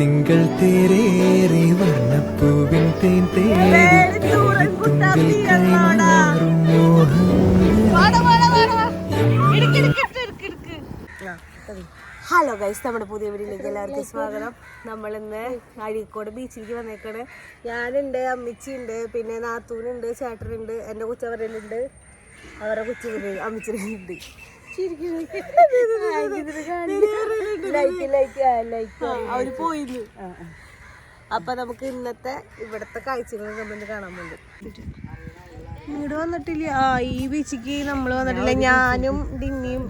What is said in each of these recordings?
തിങ്കൾ തേരേറി വർണപ്പൂവിൻ തേൻ തേടി തുങ്കൽ കൈമാറും ഹലോ ഗൈസ് നമ്മുടെ പുതിയ വീട്ടിലേക്ക് എല്ലാവർക്കും സ്വാഗതം. നമ്മളിന്ന് അഴീക്കോട് ബീച്ചിലേക്ക് വന്നേക്കണ്. ഞാനുണ്ട് അമ്മിച്ചിയുണ്ട് പിന്നെ നാത്തൂനുണ്ട് ചേട്ടനുണ്ട് എന്റെ കൊച്ചവരലുണ്ട് അവരുടെ കൊച്ചു അമ്മിച്ചിനുണ്ട്. അവർ പോയിന്ന്. അപ്പൊ നമുക്ക് ഇന്നത്തെ ഇവിടത്തെ കാഴ്ചകൾ നമ്മൾ കാണാൻ വേണ്ടി. ഇങ്ങോട്ട് വന്നിട്ടില്ല. ആ ഈ ബീച്ചിക്ക് നമ്മൾ വന്നിട്ടില്ല. ഞാനും ഡിന്നിയും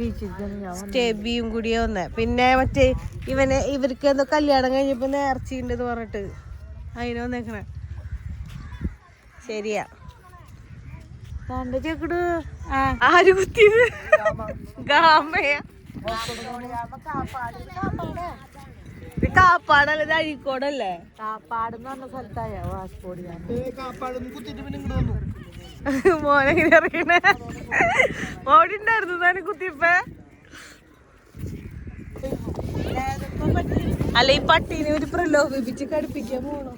സ്റ്റെബിയും കൂടിയ വന്നെ. പിന്നെ മറ്റേ ഇവനെ ഇവർക്ക് എന്തോ കല്യാണം കഴിഞ്ഞപ്പോ നേർച്ചയുണ്ടെന്ന് പറഞ്ഞിട്ട്. അതിനെ വന്നേക്കണേ. ശരിയാ. ചെക്കട് ആര് കുത്തിയത്? ഗാമയ. ഇത് കാപ്പാടല്ലേ? ഇത് അഴീക്കോടല്ലേ? കാപ്പാട് എന്ന് പറഞ്ഞ സ്ഥലത്തായ വാസ്കോട് മോനെങ്ങനെ അറിയണേ ഓടിണ്ടായിരുന്നു താനും കുത്തിയപ്പ. അല്ല ഈ പട്ടീനെ ഒരു പ്രലോഭിപ്പിച്ച് കടുപ്പിക്കാൻ പോണോ.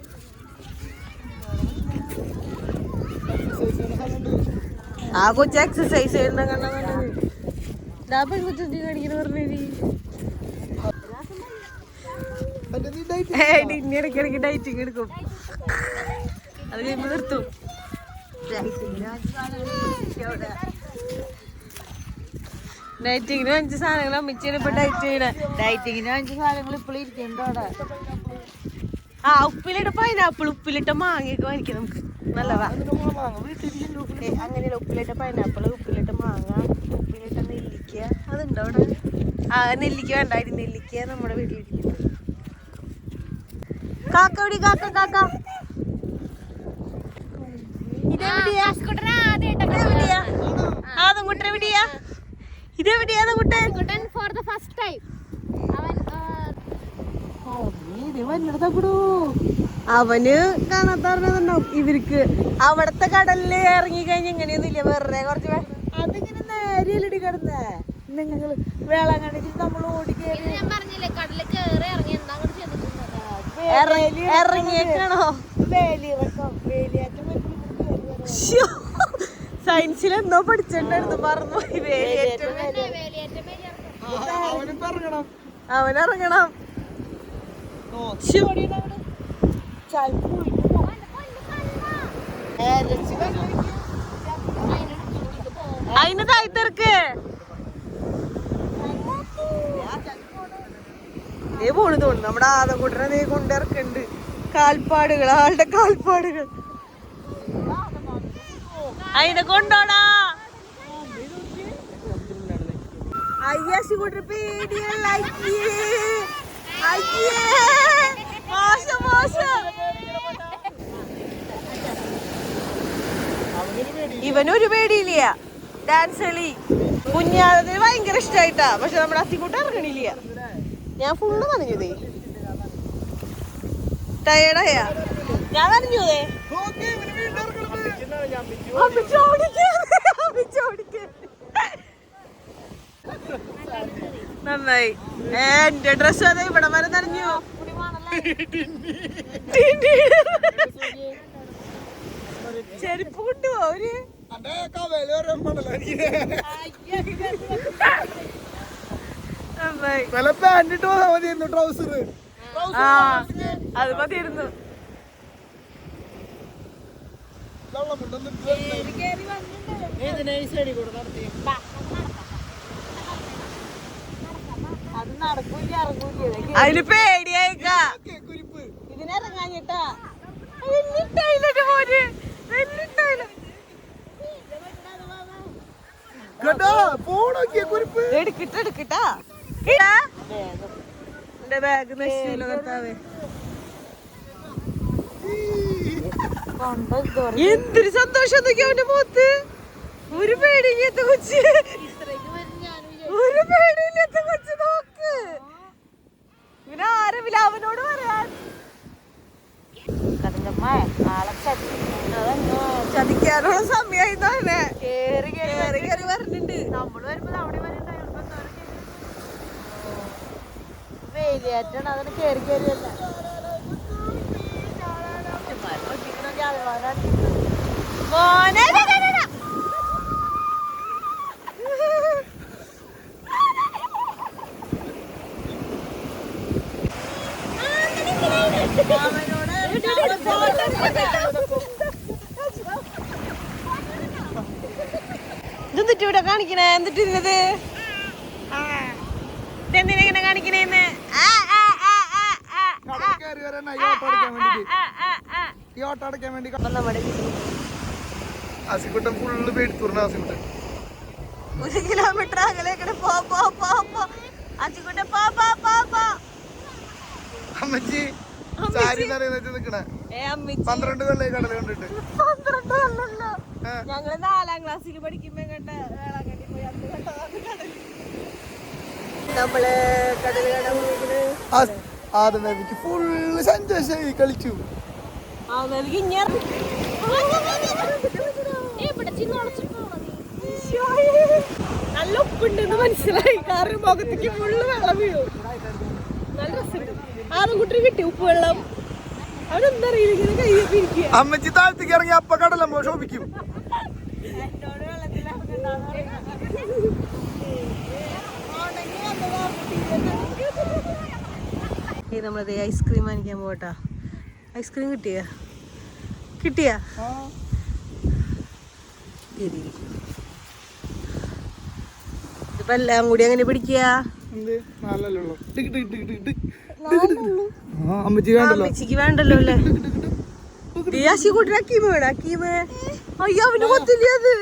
ആ കൊച്ചു എക്സസൈസ് ചെയ്യുന്ന കണ്ടാ പെൺകുട്ടി കാണിക്കുന്ന പറഞ്ഞി ഇനി ഇടയ്ക്ക് ഇടയ്ക്ക് ഡൈറ്റിങ് എടുക്കും. അത് കഴിയുമ്പോ നിർത്തും. ഡൈറ്റിങ്ങിന് അഞ്ച് സാധനങ്ങൾ അമ്മിച്ചാണ് ഇപ്പൊ ഡയറ്റ് ചെയ്യണേ. ഡയറ്റിങ്ങിന് അഞ്ച് സാധനങ്ങൾ ഇപ്പോഴും ഇരിക്കണ്ടോ ആ ഉപ്പിലിട്ട പൈനാപ്പിൾ ഉപ്പിലിട്ട മാങ്ങയൊക്കെ വാങ്ങിക്കാം നമുക്ക്. നല്ലതാ. അങ്ങനെയല്ല ഉപ്പിലിട്ട പൈനാപ്പിൾ ഉപ്പിലിട്ട മാങ്ങ ഉപ്പിലിട്ട നെല്ലിക്ക. അതുണ്ടോ അവിടെ? ആ നെല്ലിക്ക വേണ്ടായിരുന്നു നെല്ലിക്ക നമ്മുടെ വീട്ടിലിരിക്കുന്നു കാക്ക എവിടെ? കാക്ക കാക്ക. ഇതെവിടെയാ ഇതെവിടെയാ ആദംകുട്ടൻ എവിടെയാ? ഇതെവിടെയാ Adamkuttan for the first time അവൻ അവന് കാണാത്ത പറഞ്ഞതുണ്ടാവും ഇവർക്ക് അവിടത്തെ കടലിൽ ഇറങ്ങി കഴിഞ്ഞ എങ്ങനെയൊന്നുമില്ല. വേറെ കുറച്ച് വേ- അതിങ്ങനെ നേരെയല്ലടി കിടന്നേ. നിങ്ങൾ വേളാങ്കണ്ണി നമ്മൾ ഓടി കയറി ഇറങ്ങിയേക്കാണോ? വേലിയിറക്കം വേലിയാറ്റം. സയൻസിൽ എന്തോ പഠിച്ചിട്ടുണ്ടായിരുന്നു. പറഞ്ഞു വേലിയേറ്റം അവൻ ഇറങ്ങണം ശ്ശോ. അതിന് താഴ്ത്തിറക്ക് നീ പോണു തോന്നുന്നു. നമ്മുടെ ആദംകുട്ടനെ നീ കൊണ്ടിറക്കുന്നുണ്ട്. കാൽപ്പാടുകൾ ആളുടെ കാൽപ്പാടുകൾ. അതിനെ കൊണ്ടോടാ അയ്യാശി കൂട്ടർ പേടിയല്ല അയ്യേ. അയ്യേ. മോശം മോശം. ഇവനൊരു പേടിയില്ല. ഡാൻസ് കളി. കുഞ്ഞാതിന് ഭയങ്കര ഇഷ്ടായിട്ടാ. പക്ഷെ നമ്മുടെ അത്തിക്കൂട്ട് ഇറങ്ങണില്ല. ഞാൻ ഫുള്ള് നനഞ്ഞതേ. ടയേർഡായ ഞാൻ നനഞ്ഞതേ. നന്നായി. എന്റെ ഡ്രസ് അതെ ഇവിടെ വരെ നനഞ്ഞു. ചെരുപ്പ് കൊണ്ടുപോ അവർ അത് മതിയിരുന്നു അതിൽ പേടിയായിക്ക. ഇതിനിറങ്ങാഞ്ഞിട്ടാ. എന്നിട്ടായില്ലേ മോന് എടുക്കിട്ട് എടുക്കിട്ടാ. എന്റെ ബാഗ് നശിച്ചില്ല കർത്താവേ. എന്തൊരു സന്തോഷം എന്തൊക്കെയാ അവന്റെ മുഖത്ത്? ഒരു പേടിയില്ലാത്ത കൊച്ച്. കഴിഞ്ഞാണ് നമ്മൾ വരുമ്പോ അവിടെ മോനെ ഈ ഇവിടെ കാണിക്കണേ? വേണ്ടി ഇരുന്നത് നമ്മുടെ കാണിക്കണേന്ന് ആസിക്കുട്ടൻ ഫുള്ള് പേടിത്തൂർന്ന ആസിക്കുട്ടൻ. ഒരു കിലോമീറ്റർ അകലേക്കടെ പോ പോ പോ പോ. അച്ചിക്കുട്ടെ പോ പോ പോ പോ. അമ്മച്ചി സാരി ഏ അമ്മിച്ചി. പന്ത്രണ്ട് കൊല്ലേ കടൽ കണ്ടിട്ട്. പന്ത്രണ്ട് കൊല്ലല്ലോ. ഞങ്ങൾ നാലാം ക്ലാസ്സിൽ പഠിക്കുമ്പോ കണ്ട വേളാങ്കണ്ണി പോയി അന്ന് കണ്ടതാണ് കടൽ നമ്മൾ കടൽ ആദ്യം എനിക്ക് ഫുള്ള് സന്തോഷമായി കളിച്ചു. നല്ല ഉപ്പുണ്ടെന്ന് മനസ്സിലായി. കാരണം മുഖത്തേക്ക് ഫുള്ള് വെള്ളം വീഴും. നല്ല രസമുണ്ട്. ആറും കുട്ടി കിട്ടി ഉപ്പ് വെള്ളം? അവനെന്താ അറിയില്ല ഇങ്ങനെ കയ്യൊക്കെ ഇരിക്കുക അമ്മച്ചി താഴ്ത്തിക്കിറങ്ങി ഇറങ്ങി അപ്പ ശോഭിക്കും. നമ്മളത് ഐസ്ക്രീം വാങ്ങിക്കാൻ പോട്ടാ ഐസ്ക്രീം കിട്ടിയ? കിട്ടിയ? ഇതിപ്പോ എല്ലാം കൂടി അങ്ങനെ പിടിക്കുക അമ്മച്ചിക്ക് വേണ്ടല്ലോ. അല്ലേ? ദിയാശി കൂട്ടി അക്കീമ വേണം അക്കീമ അയ്യോ അവന് കൊത്തില്ല അത്.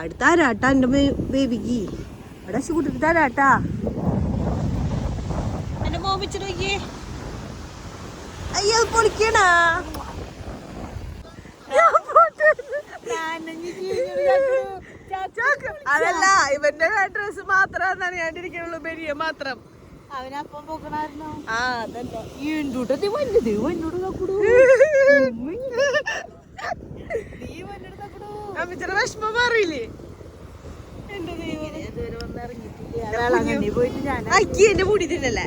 അടുത്ത ആരാട്ടാ എന്റെ ബേബിക്ക് അവിടെ അശി കൂട്ടിട്ട് തരാട്ടാ എന്റെ മോമിച്ചിട്ട് നോക്കിയേ അയ്യോ പൊളിക്കണാ അതല്ല ഇവന്റെ ഡ്രസ് മാത്രം ഇരിക്കുന്നുള്ളൂ ബെരിയ മാത്രം എന്തുട്ടത്തി വന്നത് വന്നോട് നോക്കടൂ. വിഷമം മാറിയില്ലേ? എന്റെ മുടി തിന്നല്ലേ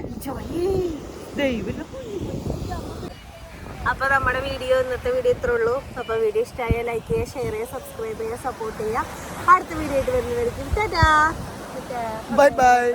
അപ്പൊ നമ്മുടെ വീഡിയോ ഇന്നത്തെ വീഡിയോ ഇത്ര ഉള്ളൂ. അപ്പൊ വീഡിയോ ഇഷ്ടമായ ലൈക്ക് ചെയ്യുക ഷെയർ ചെയ്യുക സബ്സ്ക്രൈബ് ചെയ്യുക സപ്പോർട്ട് ചെയ്യുക. അടുത്ത വീഡിയോ ആയിട്ട് വരുന്നവരിക്കും ബൈ ബൈ